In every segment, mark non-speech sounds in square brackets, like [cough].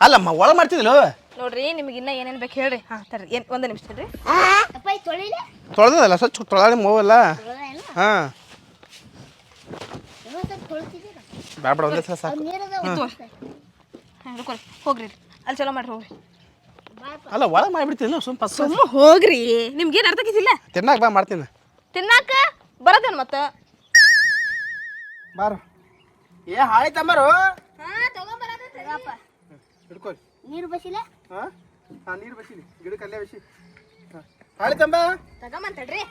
ಅಲ್ಲಮ್ಮ ಒಳ ಮಾಡ್ತಿದ್ಲು ನೋಡ್ರಿ ನಿಮಗೆ ಇನ್ನ ಏನೇನ್ ಬೇಕು ಹೇಳ್ರಿ. ಹಾ ತರ್ರಿ. ಏನ್ ಒಂದ್ ನಿಮಿಷ ತಡ್ರಿ ಅಪ್ಪ ಇದು ತೊಳಿಲೆ? ತೊಳೆದಲ್ಲ ಸ್ವಚ್ಛ ತೊಳಾಡಿ ಮೂವಲ್ಲ? ಹಾ. ಸ್ವಲ್ಪ ತೊಳಿತಿದ್ದೀರ? ಬೇಡ ಬೇಡ ಒಂದೇ ಸಲ ಸಾಕು. ನೀರದ ಹಾಂ ಹೋಗ್ರಿ ಅಲ್ಲಿ ಚಲೋ ಮಾಡ್ರಿ ಹೋಗ್ರಿ. ಅಲ್ಲ ಒಳಗೆ ಮಾಡಿಬಿಡ್ತೀನಿ ಸುಮ್ಮ ಪಸ್ ಸುಮ್ಮ ಹೋಗ್ರಿ. ನಿಮ್ಗೇನು ಅರ್ಥ ಆಕೈತಿಲ್ಲ ತಿನ್ನಾಕ ಬಾ ಮಾಡ್ತೀನಿ. ತಿನ್ನಾಕ? ಬರತ್ತೇನು ಮತ್ತೆ? ಬಾರು. ಏ ಹಾಳಿ ತಮ್ಮರು. ಹಾಂ ತಗೊಂಬರಪ್ಪ ಹಿಡ್ಕೊರಿ ನೀರು ಬಸಿಲ್ಲ ಹಾಂ? ಹಾಂ ನೀರು ಬಸಿಲಿ. ಗಿಡಕ್ಕೆ ಅಲ್ಲೇ ಬಸಿ. ಹಾಂ. ಹಾಳಿ ತಂಬ ತಗೊಂಬಂತಡ್ರಿ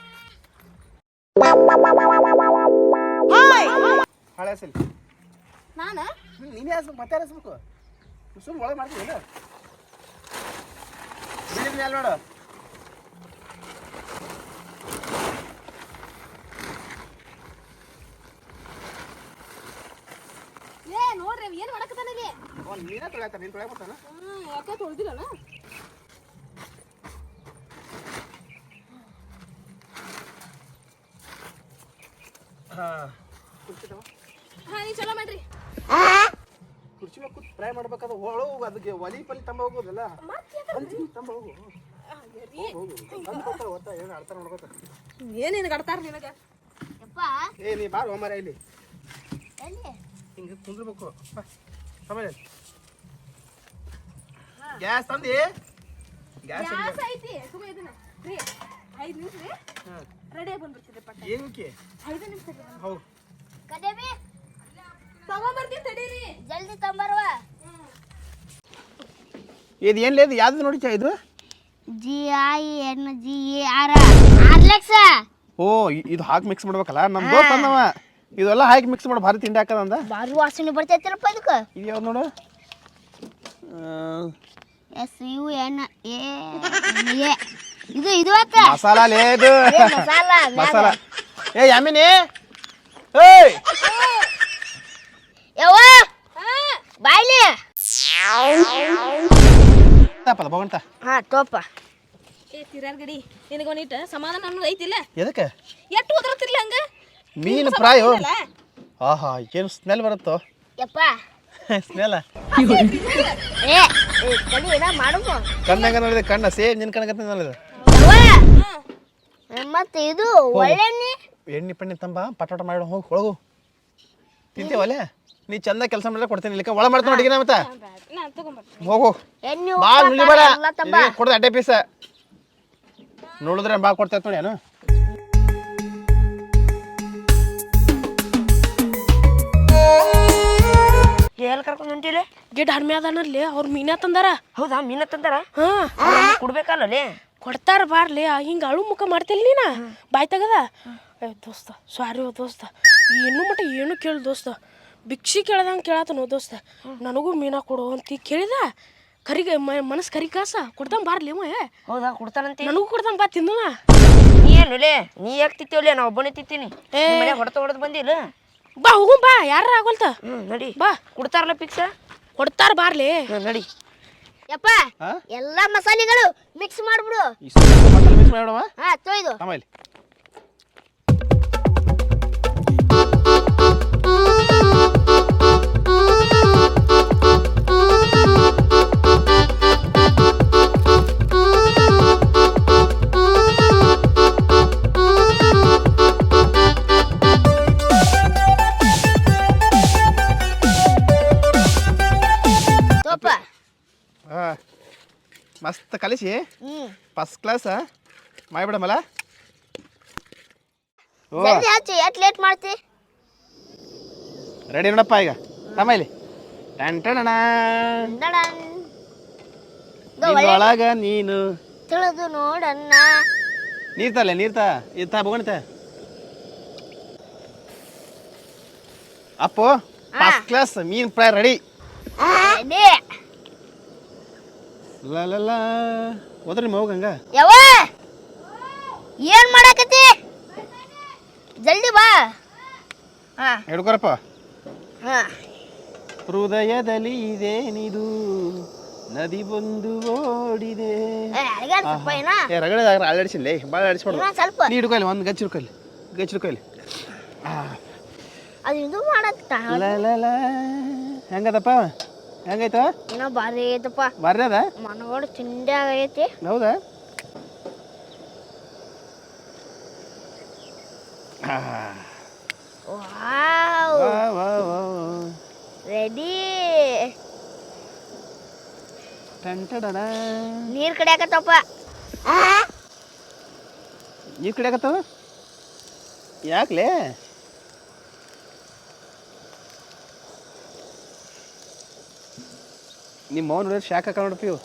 ಹಾಳೆ ಹಸಲಿ ನಾನು? ನೀನೇ ಹಸ್ಬೇಕು ಮತ್ತೆ ಹಸ್ಬೇಕು. ಸುಮ್ಮನೆ ಒಳಗೆ ಇಲ್ಲ ಮೇಲೆ ನೋಡು. ಏ ನೋಡ್ರಿ ಅವ್ ಏನು ಇಲ್ಲಿ? ಅವ್ನು ತೊಳೆಯತ್ತ ನೀನು ತೊಳೆಯ ಬರ್ತಾನ ಯಾಕೆ ತೊಳ್ದಿಲ್ಲನ? ಹಾಂ. ಹಾಂ ನೀವು ಚಲೋ ಮಾಡ್ರಿ. ಕುರ್ಚಿ ಮೇಲೆ ಕೂತ್ ಫ್ರೈ ಮಾಡ್ಬೇಕಾದ್ರೆ ಹೋಗು ಅದಕ್ಕೆ ಒಲಿ ಪಲಿ ತಂಬ ಹೋಗೋದಲ್ಲ. ಅಂಜಿ ತಂಬ ಹೋಗು. ಏನೇನು ಕಡ್ತಾರ ನಿನಗೆ ಯಪ್ಪ. ಏ ನೀ ಬಾರ ಹೋಮರ ಇಲ್ಲಿ. ಹಿಂಗೆ ಕುಂದ್ರಬೇಕು. ಸಮಯ ಗ್ಯಾಸ್ ತಂದಿ? ಗ್ಯಾಸ್ ಗ್ಯಾಸ್ ಐತಿ. ಸುಮ್ಮನೆ ಇದನ್ನ. ರೀ ಐದು ನಿಮಿಷ ರೀ. ರೆಡಿ ಆಗಿ ಬಂದ್ಬಿಡ್ತೀರಿ ಪಟ್ಟ. ಏನಕ್ಕೆ ಐದು ನಿಮಿಷ ಹೌದು. ಕದೇವಿ ತಗೊಂಬರ್ತೀನಿ ತಡೀರಿ ಜಲ್ದಿ ತಂಬರ್ವ ಇದು ಏನು ಲೇದು ಯಾವ್ದು ನೋಡಿ ಚಾ ಇದು? G I N G A R R lakh. ಓ ಇ- ಇದು ಹಾಕಿ ಮಿಕ್ಸ್ ಮಾಡ್ಬೇಕಲ್ಲ? ನಮ್ಮ ದೋಸ್ತ ಅಂದವ. ಇದೆಲ್ಲ ಹಾಕಿ ಮಿಕ್ಸ್ ಮಾಡಿ ಭಾರಿ ತಿಂಡಿ ಹಾಕದ ಅಂದ. ಬಾರಿ ವಾಸನೆ ಬರ್ತೈತಿರಪ್ಪ ಇದಕ್ಕೆ? ಇದು ಯಾವ್ದು ನೋಡು? ಆ, S U N A A ಇದು ಇದು ಅತ್ತ ಮಸಾಲಾ ಲೇ ಮಸಾಲಾ ಮಸಾಲಾ ಮಸಾಲ ಮಸಾಲ. ಏ ಯಾಮಿನಿ? ಏಯ್! ಯವ್ವ? ಬಾಯ್ಲಿ. ತಪ್ಪಲ್ಲ ಬಗಂತ ಹಾ ತೋಪ. ಏ ತಿರಾರ್ ಗಡಿ ನಿನಗೊಂದಿಟ್ಟು ಸಮಾಧಾನ ಅನ್ನೋದು ಐತಿಲ್ಲ? ಎದಕ್ಕೆ? ಎಷ್ಟು ಓದ್ರತಿರ್ಲಿ ಹಂಗ? ಮೀನು ಫ್ರಾಯ್ ಆಹಾ ಏನು ಸ್ಮೆಲ್ ಬರುತ್ತೋ? ಯಪ್ಪ. [laughs] ಸ್ಮೆಲ್ ಏ ಕಣ್ಣು ಏನ ಮಾಡುವ ಕಣ್ಣಾಗ ನೋಡಿದೆ ಕಣ್ಣ ಸೇಮ್ ನಿನ್ನ ಕಣ್ಣಗತ್ತೆ ನೋಡಿದೆ. ಮತ್ತೆ ಇದು ಒಳ್ಳೆಣ್ಣೆ? ಎಣ್ಣೆ ಪಣ್ಣೆ ತಂಬ ಪಟಾಟ ಮಾಡಿ ಹೋಗಿ ಒಳಗು ತಿಂತೀವಲ್ಲೇ? ನೀ ಚಂದ ಕೆಲಸ ಮಾಡಿದ್ರೆ ಕೊಡ್ತೀನಿ. ಇಲ್ಲಿಕ ಒಳ ಮಾಡ್ತೀನಿ ಅಡಿಗೆ ಮತ್ತೆ. ನಾನು ಹೋಗು ಎಣ್ಣೆ ಬಾ ಉಪ್ಪು ನುಲಿಬೇಡ ಎಲ್ಲ ತಂಬ ಕೊಡ್ದೆ ಅಡ್ಡೆ ಪೀಸ. ನೋಡಿದ್ರೆ ಬಾ ಕೊಡ್ತೈತೆ ನೋಡಿ ಏನು. ಎಲ್ಲಿ ಕರ್ಕೊಂಡು ಹೊಂಟಿಲೆ? ಗಿಡ್ ಹರ್ಮೆ ಅದಾನಲ್ಲಿ ಅವ್ರ ಮೀನಾ ತಂದಾರ. ಹೌದಾ ಮೀನ ತಂದಾರ? ಹಾ. ಕೊಡ್ಬೇಕಲ್ಲೇ ಕೊಡ್ತಾರ ಬಾರ್ಲಿ ಹಿಂಗ ಅಳು ಮುಖ ಮಾಡ್ತಿಲ್ಲ ನೀನ? ಬಾಯ್ ತಗದ? ಏ ದೋಸ್ತ ಸಾರಿ ಓ ದೋಸ್ತ. ಏನು ಮಟ್ಟ ಏನು ಕೇಳಿ ದೋಸ್ತ. ಭಿಕ್ಷಿ ಕೇಳ್ದಂಗೆ ಕೇಳತ್ತನು ದೋಸ್ತ. ನನಗೂ ಮೀನಾ ಕೊಡು ಅಂತ ಕೇಳಿದ. ಕರಿಗೆ ಮನಸ್ಸು ಕರಿ ಕಾಸ ಕೊಡ್ತಾನ ಬಾರ್ಲಿ ಅವ ಏ. ಹೌದಾ ಕೊಡ್ತಾನಂತೆ? ನನಗೂ ಕೊಡ್ತಾನ ಬಾ ತಿಂದು ನೀ ಏನುಲೆ ನೀ ಯಾಕೆ ತಿಂತೀವಲೆ ನಾ ಒಬ್ಬನೇ ತಿತ್ತೀನಿ ಏ. ಮನೆ ಹೊಡೆತ ಹೊಡೆದು ಬಂದಿಲ್ಲ? ಬಾ ಹೋಗು ಬಾ. ಯಾರ ಆಗೋಲ್ತ? ಹ್ಞೂ ನಡಿ. ಬಾ. ಕೊಡ್ತಾರಲ್ಲ ಪಿಕ್ಸ ಕೊಡ್ತಾರ ಬಾರ್ಲಿ. ಹ್ಞೂ ನಡಿ. ಯಪ್ಪ ಎಲ್ಲಾ ಮಸಾಲೆಗಳು ಮಿಕ್ಸ್ ಮಾಡ್ಬಿಡು. ಇಷ್ಟು ಮಸಾಲೆ ಮಿಕ್ಸ್ ಮಾಡೋಣ? ಹಾ ತೊಯ್ದು. ಆಮೇಲೆ ತೋಪ ಮಸ್ತ್ ಕಲಿಸಿ. ಹ್ಮ್. ಫಸ್ಟ್ ಕ್ಲಾಸ್ ಮಾಡಿಬಿಡಮಲ್ಲ ಓ. ಜಲ್ದಿ ಹಚ್ಚು ಎಟ್ ಲೇಟ್ ಮಾಡ್ತಿ? ರೆಡಿ ನೋಡಪ್ಪ ಈಗ. ತಮ್ಮ ಇಲ್ಲಿ. ಟನ್ ಟಣಣ. ದಡನ್. ಇದು ನೀನು. ತಿಳಿದು ನೋಡಣ್ಣ. ನೀರ್ತಲ್ಲ ನೀರ್ತ? ಇತ್ತ ಬಗಣಿತ ಅಪ್ಪು ಫಸ್ಟ್ ಕ್ಲಾಸ್ ಮೀನ್ ಫ್ರೈ ರೆಡಿ ಅದೇ ಲ ಲ ಲ. ಹೋದ್ರಿ ಮಗು ಹಂಗ. ಯಾವ ಏನ್ ಮಾಡಾಕತಿ ಜಲ್ದಿ ಬಾ. ಹಾ. ಹಿಡ್ಕೊರಪ್ಪ. ಹಾ. ಹೃದಯದಲ್ಲಿ ಇದೇನಿದು ನದಿ ಬಂದು ಓಡಿದೆ. ಏ ಅಡಿಗೆ ಸ್ವಲ್ಪ ಏನ ಏ ರಗಡೆ ಅಲ್ಲಾಡಿಸಿಲ್ಲ ಭಾಳ ಇನ್ನೊಂದ್ ಸ್ವಲ್ಪ. ನೀ ಹಿಡ್ಕೊಲ್ಲಿ ಒಂದು ಗಚ್ಚ ಹಿಡ್ಕೊಲ್ಲಿ ಗಚ್ಚ ಹಿಡ್ಕೊಲ್ಲಿ ಅದು ಇದು ಮಾಡತ್ತ ಲಲಲ ಹೆಂಗದಪ್ಪ? ಹೆಂಗೈತ? ಇನ್ನ ಭಾರಿ ಐತಪ್ಪ. ಬರ್ರಿ ಅದ? ಮನಗೋಡು ತಿಂಡಿ ಆಗೈತಿ. ಹೌದಾ? ವಾವ್. ರೆಡಿ. ಟಂಟಡಡ ನೀರ್ ಕಡಿಯಾಕತ್ತಪ್ಪ. ನೀರು ಕಡಿಯಾಕತ್ತವ? ಯಾಕ್ಲೆ? ನಿಮ್ಮ ಮೌನ ನೋಡಿದ್ರೆ ಶಾಖ ಇವು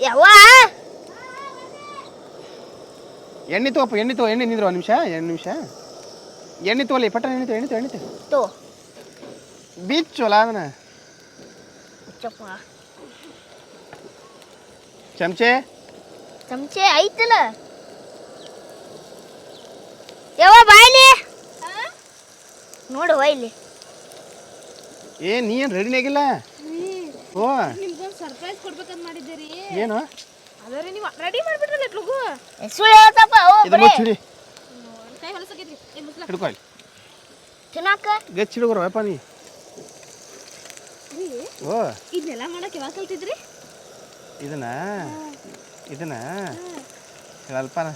ಯಾವ ಎಣ್ಣೆ ತಗೋಪ್ಪ ಎಣ್ಣೆ ತಗೋ ಎಣ್ಣೆ ನಿಂದ್ರು ಒಂದು ನಿಮಿಷ ಎರಡು ನಿಮಿಷ. ಎಣ್ಣೆ ತಗೋಲಿ ಪಟ್ಟ ಎಣ್ಣೆ ತಗೋ ಎಣ್ಣೆ ತಗೋ ಎಣ್ಣೆ ತಗೋ. ತೋ. ಬಿಚ್ಚೋಲ ಅದನ್ನ. ಚಪ್ಪ ಚಮಚೆ? ಚಮಚೆ ಐತಲ್ಲ. ಯಾವ ಬಾಯ್ಲಿ. ನೋಡು ಇಲ್ಲಿ ಏ ನೀ ಏನು ರೆಡಿನಾಗಿಲ್ಲ ಓ. ನಿಮ್ಗೊಂದು ಸರ್ಪ್ರೈಸ್ ಕೊಡ್ಬೇಕಂತ ಮಾಡಿದ್ದೀರಿ. ಏನು? ಅದೇ ರೀ ನೀವು ರೆಡಿ ಮಾಡಿಬಿಟ್ರಲ್ಲ ಎಟ್ಲಗು ಸುಳ್ಳು ಹೇಳ್ತಪ್ಪ ಓ ಇದು ಬರೇ. ಮುಚ್ಚಿಡಿ. ಕೈ ಹೊಲಸಕೈತ್ರಿ. ಏ ಮುಸ್ಲ ಹಿಡ್ಕೊ ಇಲ್ಲಿ. ತಿನ್ನಾಕ? ಗಚ್ಚ ಹಿಡ್ಕೊರಪ್ಪ ನೀ. ಓ. ಇದನ್ನೆಲ್ಲ ಮಾಡಕ್ಕೆ ಯಾವಾಗ ಕಲ್ತಿದ್ರಿ? ಇದನ್ನ ಇದನ್ನ ಹೇಳಲ್ಪನ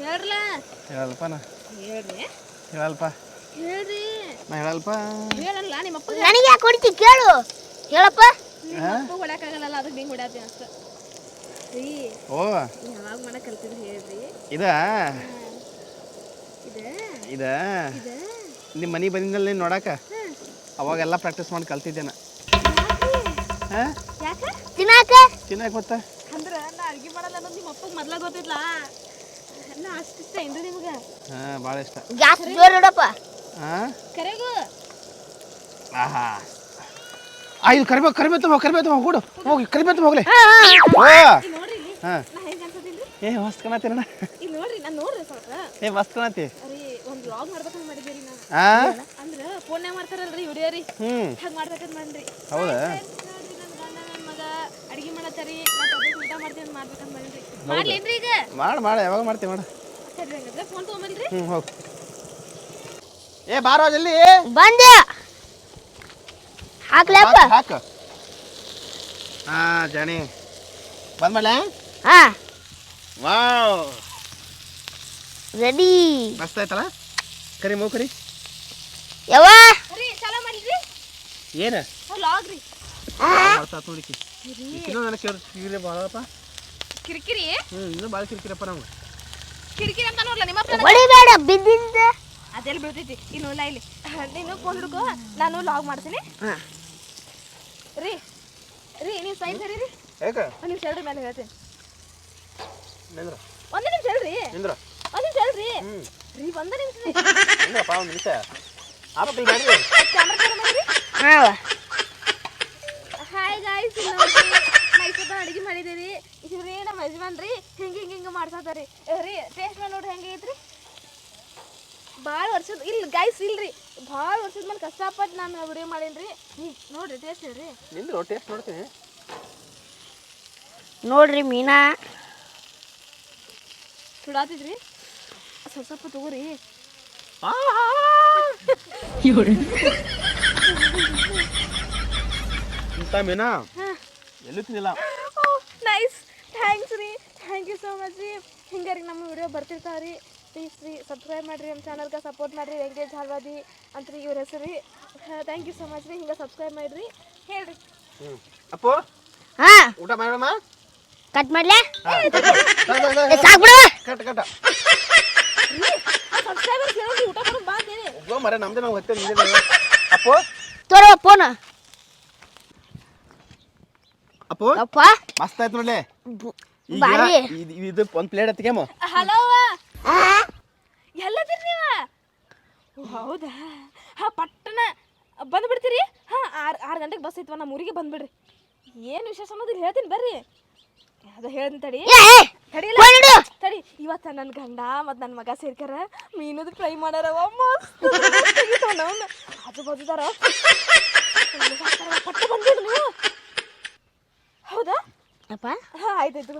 ಹೇಳ್ರಲ್ಲ ಹೇಳಲ್ಪನ ಹೇಳ್ರಿ. ಹೇಳಲ್ಪ. ಹೇಳ್ರಿ ನಾ ಹೇಳಲ್ಪ ಹೇಳಲ್ಲ ನಿಮ್ಮ ಅಪ್ಪ ನನಗೆ ಯಾಕೆ ಕೊಡ್ತಿ ಕೇಳು. ಹೇಳಪ್ಪ. ಅಪ್ಪ ಹೊಡ್ಯಾಕಾಗಲ್ಲ ಅದಕ್ಕೆ ಹಿಂಗೆ ಹೊಡ್ಯಾತಿ ಅಷ್ಟ ರೀ ಓ. ಯಾವಾಗ ಮಾಡಕ್ ಕಲ್ತಿದ್ರಿ ಹೇಳ್ರಿ. ಇದ? ಇದೆ? ಇದ? ನಿಮ್ಮ ಮನೆಗೆ ಬಂದಿದ್ದಲ್ಲಿ ನೋಡಾಕ? ಅವಾಗೆಲ್ಲ ಪ್ರಾಕ್ಟೀಸ್ ಮಾಡಿ ಕಲ್ತಿದ್ದೇನ. ತಿನ್ನಾಕ ಯಾಕ? ತಿನ್ನಾಕ? ಗೊತ್ತಾ ಅಂದ್ರ ನಾ ಅಡ್ಗೆ ಮಾಡಲ್ಲ ಅನ್ನೋದು ನಿಮ್ಮ ಅಪ್ಪಗೆ ಮೊದ್ಲ ಗೊತ್ತಿಲ್ಲ ನಾ ಅಷ್ಟು ಇಷ್ಟ ಏನ್ರಿ ನಿಮ್ಗೆ? ಹಾಂ ಭಾಳ ಇಷ್ಟ. ಗ್ಯಾಸ್ ಜೋರ್ ಇಡಪ್ಪ. ಆಹಾ. ಆ ಇದು ಕರಿಬೇಕು ತುಂಬ ಕರಿಬೇಕು ಹೋಗಿ ಕೊಡು. ಹೋಗಿ ಕರಿಬೇಕು ಹೋಗ್ಲಿ. ಓ ಇಲ್ಲಿ ನೋಡ್ರಿ ಇಲ್ಲಿ. ಹಾಂ. ನಾ ಏ ಮಸ್ತ್ ಕಾಣತ್ತೀರಣ್ಣ ಏ ಮಸ್ತ್ ಕಾಣತ್ತಿ ಹೌದಾ? ಮಾಡು ಮಾಡು ಯಾವಾಗ ಮಾಡ್ತೀವಿ ಮಾಡ. ಹ್ಞೂ ಹೋಗಿ. ಏ ಬಾರೋ ಜಲ್ದಿ ಬಂದೆ. ಹಾಕ್ಲಪ್ಪ ಹಾಕು, ಹಾಕು. ಹಾಂ ಜಾಣಿ. ಬಂದ್ಮೇಲೆ? ಹಾ. ವಾವ್. ರೆಡಿ. ಮಸ್ತ್ ಆಯ್ತಲ್ಲ? ಕರಿ ಮೂ ಕರಿ. ಯವ್ವ. ರೀ ಚಾಲ ಮಾಡಿದ್ರಿ ಏನು? ಲಾಗ್ ರೀ. ಮಾಡ್ತಾ ನೋಡಿಕಿ. ಇನ್ನೂ ನನಗೆ ಕೇಳಿ ಕಿರಿ ಭಾಳಪ್ಪ ಕಿರಿಕಿರಿ? ಹ್ಞೂ ಇನ್ನೂ ಭಾಳ ಕಿರಿಕಿರಪ್ಪ ನಮ್ಗೆ. ಕಿರಿಕಿರಿ ಅಂತ ನೋಡ್ಲ ನಿಮ್ಮ ಹೊಡಿಬೇಡ ಬಿದ್ದಿಂದ. ಅದೆಲ್ಲ ಬಿಡ್ತೈತಿ ಇನ್ನು ಇಲ್ಲ ಇಲ್ಲಿ. ನೀನು ಫೋನ್ ಹಿಡ್ಕೋ. ನಾನು ಲಾಗ್ ಮಾಡ್ತೀನಿ. ರೀ ರೀ ನೀವು ಸೈನ್ ಸರಿ ರೀ? ಒಂದು ನಿಮಿಷ ಹೇಳ್ರಿ ಮೇಲೆ ಹೇಳ್ತೀನಿ. ಒಂದು ನಿಮಿಷ ಹೇಳ್ರಿ. ಒಂದು ನಿಮಿಷ ಹೇಳ್ರಿ. ರೀ ಒಂದು ನಿಮಿಷ ಒಂದು ನಿಮಿಷ. ಹಾಯ್ ಗಾಯ್ಸ್ ನೋಡ್ರಿ ಅಡುಗೆ ಮಾಡಿದ್ದೀರಿ. ಇವ್ರಿ ನಮ್ಮ ಯಜಮಾನ್ ರೀ ಹಿಂಗೆ ಹಿಂಗೆ ಹಿಂಗೆ ಮಾಡ್ಸತ್ತಾರಿ ರೀ ಟೇಸ್ಟ್ ಮಾಡಿ ನೋಡ್ರಿ ಹೆಂಗೆ ಐತ್ರಿ? ಭಾಳ ವರ್ಷದ ಇಲ್ಲ ಗೈಸ್ ಇಲ್ರಿ. ಭಾಳ ವರ್ಷದ ಮೇಲೆ ಕಷ್ಟಪಟ್ಟು ನಾನು ವಿಡಿಯೋ ಮಾಡೀನಿ ರೀ ನೋಡ್ರಿ ಟೇಸ್ಟ್ ಹೇಳ್ರಿ. ನಿಂದ್ರು ಟೇಸ್ಟ್ ನೋಡ್ತೀನಿ. ನೋಡ್ರಿ ಮೀನಾ. ಸುಡಾತಿದ್ರಿ ಸ್ವಲ್ಪ ಸ್ವಲ್ಪ ತಗೋರಿ. ಇಂಥ ಮೀನಾ? ಎಲ್ಲೂ ತಿಂದಿಲ್ಲ? ನೈಸ್ ಥ್ಯಾಂಕ್ಸ್ ರೀ. ಥ್ಯಾಂಕ್ ಯು ಸೋ ಮಚ್ ರೀ. ಹಿಂಗೆ ರೀ ನಮ್ಮ ವಿಡಿಯೋ ಬರ್ತಿರ್ತಾವೆ ರೀ ಪ್ಲೀಸ್ ರೀ ಸಬ್ಸ್ಕ್ರೈಬ್ ಮಾಡಿರಿ ನಮ್ಮ ಚಾನಲ್ಗೆ ಸಪೋರ್ಟ್ ಮಾಡಿರಿ ಎಂಗೇಜ್ ಹಾಲ್ವಾದಿ ಅಂತ ರೀ ಇವ್ರ ಹೆಸರು ರೀ. ಥ್ಯಾಂಕ್ ಯು ಸೊ ಮಚ್ ರೀ ಹಿಂಗೆ ಸಬ್ಸ್ಕ್ರೈಬ್ ಮಾಡಿರಿ. ಹೇಳ್ರಿ. ಅಪ್ಪು? ಹಾ. ಊಟ ಮಾಡೋಣ ಕಟ್ ಮಾಡ್ಲೆ? ಸಾಕ್ ಬಿಡವ ಕಟ್ ಕಟ್ ಸಬ್ಸ್ಕ್ರೈಬರ್ ಕೇಳೋದು ಊಟ ಮಾಡೋದು ಬಾ ಅಂತೇಳಿ ಹೋಗೋ ಮರ ನಮ್ದು ನಾವು ಹೊತ್ತೆ ನಿಂದೆ ಅಪ್ಪು? ತೋರೋ ಫೋನ್. ಅಪ್ಪು? ಅಪ್ಪ? ಮಸ್ತ್ ಆಯ್ತು ನೋಡ್ಲೆ. ಬಾರಿ. ಇದು ಒಂದು ಪ್ಲೇಟ್ ಎತ್ತಿಗೆಮ್ಮ ಹಲೋ ಎಲ್ಲದಿರಿ ನೀವ? ಹೌದಾ? ಹಾಂ ಪಟ್ಟಣ. ಬಂದ್ಬಿಡ್ತೀರಿ ಹಾಂ ಆರು ಆರು ಗಂಟೆಗೆ ಬಸ್ ಐತವ ನಮ್ಮ ಊರಿಗೆ ಬಂದ್ಬಿಡ್ರಿ ಏನು ವಿಶೇಷ ಅನ್ನೋದು ಇಲ್ಲಿ ಹೇಳ್ತೀನಿ ಬರ್ರಿ. ಅದು ಹೇಳ್ತೀನಿ ತಡಿ. ತಡಿಲ್ಲ ತಡಿ ಇವತ್ತ ನನ್ನ ಗಂಡ ಮತ್ತು ನನ್ನ ಮಗ ಸೇರ್ಕಾರ ಮೀನದು ಫ್ರೈ ಮಾಡ್ಯಾರವ ಮಸ್ತ್. ಆಜು ಬಾಜುದಾರ ಪಟ್ಟ ಬಂದಿಲ್ಲ ನೀವು? ಹೌದಾ? ಅಪ್ಪ? ಹಾಂ ಆಯ್ತಾಯ್ತು?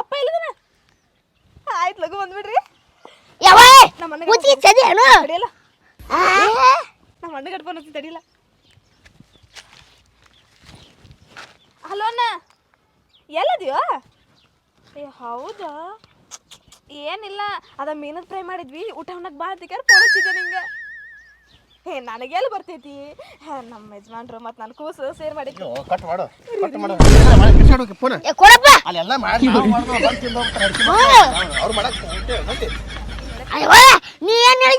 ಅಪ್ಪ? ಇಲ್ಲದನ ಆಯ್ತು ಲಗು ಬಂದ್ಬಿಡ್ರಿ. ಯಾವ? ನಮ್ಮ ಮನೆಗೆ ಕೂತಿ ಚದೇನು ತಡಿಯಲ್ಲ. ನಮ್ಮ ಅಣ್ಣ ಕಟ್ಕೊಂಡು ಹೋಗ್ತೀನಿ ತಡಿಯಲ್ಲ. ಹಲೋ ಅಣ್ಣ. ಎಲ್ಲದಿಯೋ? ಏ ಹೌದಾ? ಏನಿಲ್ಲ. ಅದ ಮೀನದ ಫ್ರೈ ಮಾಡಿದ್ವಿ. ಊಟ ಉಣ್ಣಕ್ಕೆ ಬಾ ಅಂತ ಕೇಳಿ ನಿಂಗೆ. ಹೇ ನನಗೆಲ್ಲಿ ಬರ್ತೈತಿ? ಹೇ, ನಮ್ಮ ಯಜಮಾನ್ರು ಮತ್ತೆ ನನ್ನ ಕೂಸು ಸೇರ್ ಮಾಡಿದ್ವಿ ಕಟ್ ಮಾಡು ಕಟ್ ಮಾಡು. ಎಲ್ಲ ಮಾಡಿ ಕಿರ್ಚಾಡೋಕೆ ಫೋನ್. ಏ ಕೊಡಪ್ಪ! ಅಲ್ಲೆಲ್ಲ ಮಾಡಿ ನಾವು ಮಾಡ್ದೋ ಬಂದು ತಿಂದು ಹೋಗ್ತಾರೆ ಅಡ್ಗೆ ಮಾಡ್ತಾರೆ. ಅವ್ರು ಮಾಡಕ್ಕೆ ಹೊಂಟೆ ಹೊಂಟೆ ಅಯ್ಯೋ ನೀ ಏನ್ ಹೇಳಿ?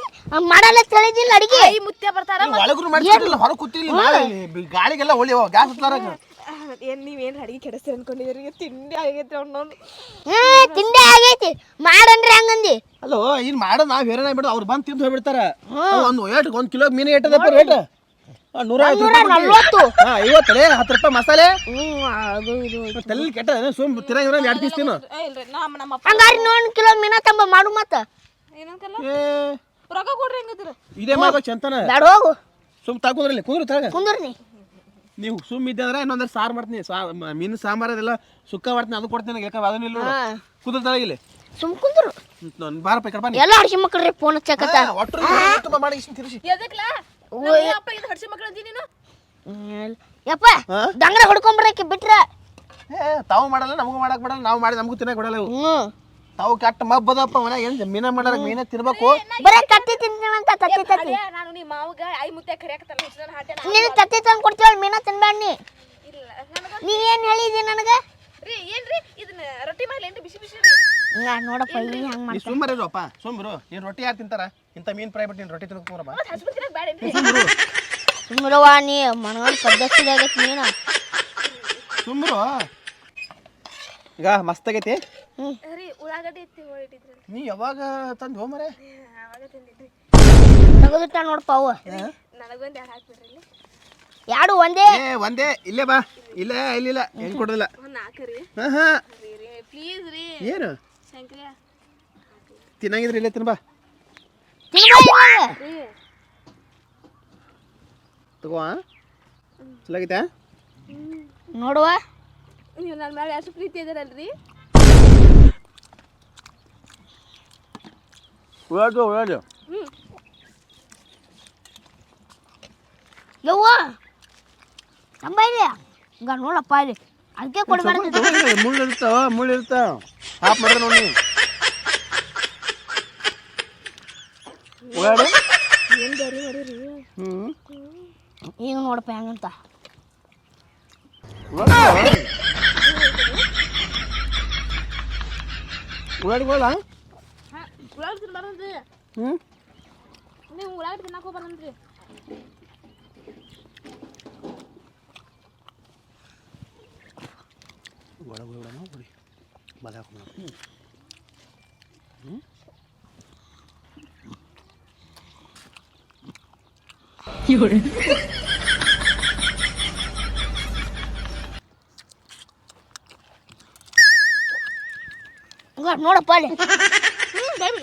ಮಾಡಲ್ಲ ತಿಳಿದಿಲ್ಲ ಅಡಿಗೆ. ಈ ಮುತ್ಯ ಬರ್ತಾರ ಒಳಗೂ ಮಾಡ್ತಿರಲ್ಲ ಹೊರಗೆ ಕೂತಿಲ್ಲ ಗಾಳಿಗೆಲ್ಲ ಒಳ್ಳೆ ಗ್ಯಾಸ್ ಹತ್ಲಾರ ಏನು ನೀವೇನು ಅಡಿಗೆ ಕೆಡಿಸ್ತೀರಿ ಅನ್ಕೊಂಡಿದ್ರಿ ತಿಂಡಿ ಆಗೈತಿ ಅವ್ನು ಹಾ ತಿಂಡಿ ಆಗೈತಿ. ಮಾಡನ್ರಿ ಹಂಗಂದಿ. ಅಲ್ಲೋ ಇನ್ ಮಾಡ ನಾವು ಹೇರಣ ಬಿಡ ಅವ್ರು ಬಂದು ತಿಂದು ಹೋಗ್ಬಿಡ್ತಾರ. ಒಂದು ಏಟ್ ಒಂದು ಕಿಲೋ ಮೀನು ಏಟದಪ್ಪ ರೇಟ್ ನೂರ ನಲ್ವತ್ತು. ಐವತ್ತು ಐವತ್ತಲೇ ಹತ್ತು ರೂಪಾಯಿ ಮಸಾಲೆ. ತಲ್ಲಿ ಅದು ಇದು ತಲೆ ಕೆಟ್ಟ ಸುಮ್ ತಿರ ಇವ್ರ ಎರಡು ಪೀಸ್ ತಿನ್ನು. ಹಂಗಾರಿ ನೋಡ್ ಕಿಲೋ ಮೀನ ತಂಬ ಮಾಡು ಮತ್ತ. ರೊಕ್ಕ ಕೊಡ್ರಿ ಹೆಂಗತ್ತೀರ ಇದೇ ಮಾಡ್ಬೇಕು ಚಂತನ. ಬ್ಯಾಡ ಹೋಗು ಸುಮ್ ತಗೊಂಡ್ರಲ್ಲಿ ಕುಂದ್ರು ತಗ. ಕುಂದ್ರಿ ನೀವು ಸುಮ್ ಇದ್ದೆ ಅಂದ್ರೆ ಇನ್ನೊಂದ್ರೆ ಸಾರು ಮಾಡ್ತೀನಿ. ಸಾ ಮ- ಮೀನು ಸಾಂಬಾರ್ ಅದೆಲ್ಲ ಸುಕ್ಕ ಮಾಡ್ತೀನಿ ಅದು ಕೊಡ್ತೀನಿ ಯಾಕಂದ್ರೆ ಅದನ್ನ ಇಲ್ಲ ಕುದ್ರ ತಗ ಇಲ್ಲಿ. ಸುಮ್ ಕುಂದ್ರು. ನಾನು ಬಾರಪ್ಪ ಈ ಕಡೆ ಬನ್ನಿ ಎಲ್ಲ ಹಡ್ಸಿ ಮಕ್ಕಳ್ರಿ ಫೋನ್ ಹಚ್ಚಕತ್ತ. ಹಾ, ಒಟ್ಟು ತುಂಬ ಮಾಡಿ ಇಷ್ಟು ತಿರ್ಸಿ. ಎದಕ್ಲ? ಅಪ್ಪ ಇದು ಹಡ್ಸಿ ಮಕ್ಳು ಅಂತೀನಿ ನೀನು? ಹ್ಮ್. ಯಪ್ಪ ಹಾ? ದಂಗಡ ಹೊಡ್ಕೊಂಬರಕ್ಕೆ ಬಿಟ್ರ. ಏ ತಾವು ಮಾಡಲ್ಲ ನಮಗೂ ಮಾಡಕ್ ಬಿಡಲ್ಲ ನಾವು ಮಾಡಿ ನಮಗೂ ತಿನ್ನಕ್ ಬಿಡಲ್ಲ ಇವು. ಹ್ಮ್. ತಾವು ಕೆಟ್ಟ ಮಬ್ಬದಪ್ಪ ಮನ್ಯಾಗ ಏನು ಮೀನ ಮಾಡಾರ ಮೀನ ತಿನ್ಬೇಕು? ಬರೇ ತತ್ತಿ ತಿಂತೀನಂತ ತತ್ತಿ. ತತ್ತಿ ನಾನು ನಿಮ್ಮ ಮಾವಗ ಐ ಮುತ್ತೆ ಕರಿಯಾಕತ್ತಾರ ಹುಚ್ಚನ ಹಾಟೆ ನೀನು ತತ್ತಿ ತಂದು ಕೊಡ್ತೀವಲ್ಲ ಮೀನ ತಿನ್ಬೇಡ ನೀ? ಇಲ್ಲ ನನಗ ನೀ ಏನ್ ಹೇಳಿದಿ ನನಗ? ರೀ ಏನ್ರಿ ಇದನ್ನ ರೊಟ್ಟಿ ಮಾಡ್ಲಿ ಏನ್ರಿ ಬಿಸಿ ಬಿಸಿ ರೀ? ಹಿಂಗ ನೋಡಪ್ಪ ಇಲ್ಲಿ ಹಂಗ ನೀ ಮಾಡ್ತ ಸುಮ್ಮನೆ ಇರುವಪ್ಪ ಸುಮ್ಮರು ನೀನು ರೊಟ್ಟಿ ಯಾರು ತಿಂತಾರ? ಇಂಥ ಮೀನ್ ಫ್ರೈ ಬಿಟ್ಟು ನೀನು ರೊಟ್ಟಿ ಮತ್ತೆ ಸುಮ್ಮರವ್ವ ನೀ ಮನಗಂಡ್ ಪದ್ಧತಿದಾಗೈತಿ ನೀನು. ಸುಮ್ಮರು ಈಗ ಮಸ್ತ್ ಆಗೈತಿ? ಉಳ್ಳಾಗಡ್ಡಿ ನೀ ಯಾವಾಗ ತಂದು ಹೋಮರೆ ಅವಾಗ ತಂದಿದ್ರಿ ತೆಗೆದಿಟ್ಟ ನೋಡಪ್ಪ ಅವು. ನನಗೊಂದು ಯಾರು ಹಾಕ್ಬಿಡ್ರಿ ಇಲ್ಲಿ? ಎರಡು ಒಂದೇ? ಏ ಒಂದೇ. ಇಲ್ಲೇ ಬಾ. ಇಲ್ಲ ಇಲ್ಲಿಲ್ಲ. ಹೆಂಗ್ ಕೊಡೋದಿಲ್ಲ. ಒಂದು ಹಾಂ ಹಾಂ. ರೀ ರೀ. ಪ್ಲೀಸ್ ರೀ. ಏನು? ತಿನ್ನಂಗಿದ್ರಿ ತಿನ್ನಂಗಿದ್ರೆ ಇಲ್ಲೇ ತಿನ್ಬಾ. ರೀ. ತಗೋ ಚಲೋ ಆಗೈತಾ ನೋಡುವ. ನೀವು ನನ್ನ ಮೇಲೆ ಎಷ್ಟು ಪ್ರೀತಿ ಇದಾರಲ್ರಿ ಉಳ್ಳಾಡು ಉಳ್ಳಾಡು ಯವ್ವ ತಂಬ ಇದೆ ಈಗ ನೋಡಪ್ಪ ಇಲ್ಲಿ. ಅದಕ್ಕೆ ಕೊಡ್ಬಾರ್ದು ಮುಳ್ಳು ಇರ್ತಾವ ಮುಳ್ಳು ಇರ್ತಾವ ಹಾಫ್ ಮಾಡ್ರೆ ನೋಡಿ. ಉಳ್ಳಾಡು ಹ್ಞೂ ಈಗ ನೋಡಪ್ಪ ಹೆಂಗಂತ. ಉಳ್ಳಾಡ್ಗೋಳ ಹಾಂ ಉಳ್ಳಾಗಡ್ಡಿ ತಿನ್ಬಾರ್ದ್ರಿ ಹ್ಞೂ ನೀವು ಉಳ್ಳಾಗಡ್ಡಿ ತಿನ್ನಕ್ಕೆ ಹೋಗ್ಬಾರ್ದ್ರಿ ಒಳಗೆ ಬಿಡೋಣ ಬಿಡಿ. ಬದ ಹಾಕೋಣ ಈಗ ನೋಡಪ್ಪ ಅಲ್ಲಿ. ಹ್ಞೂ ಬಾಯ್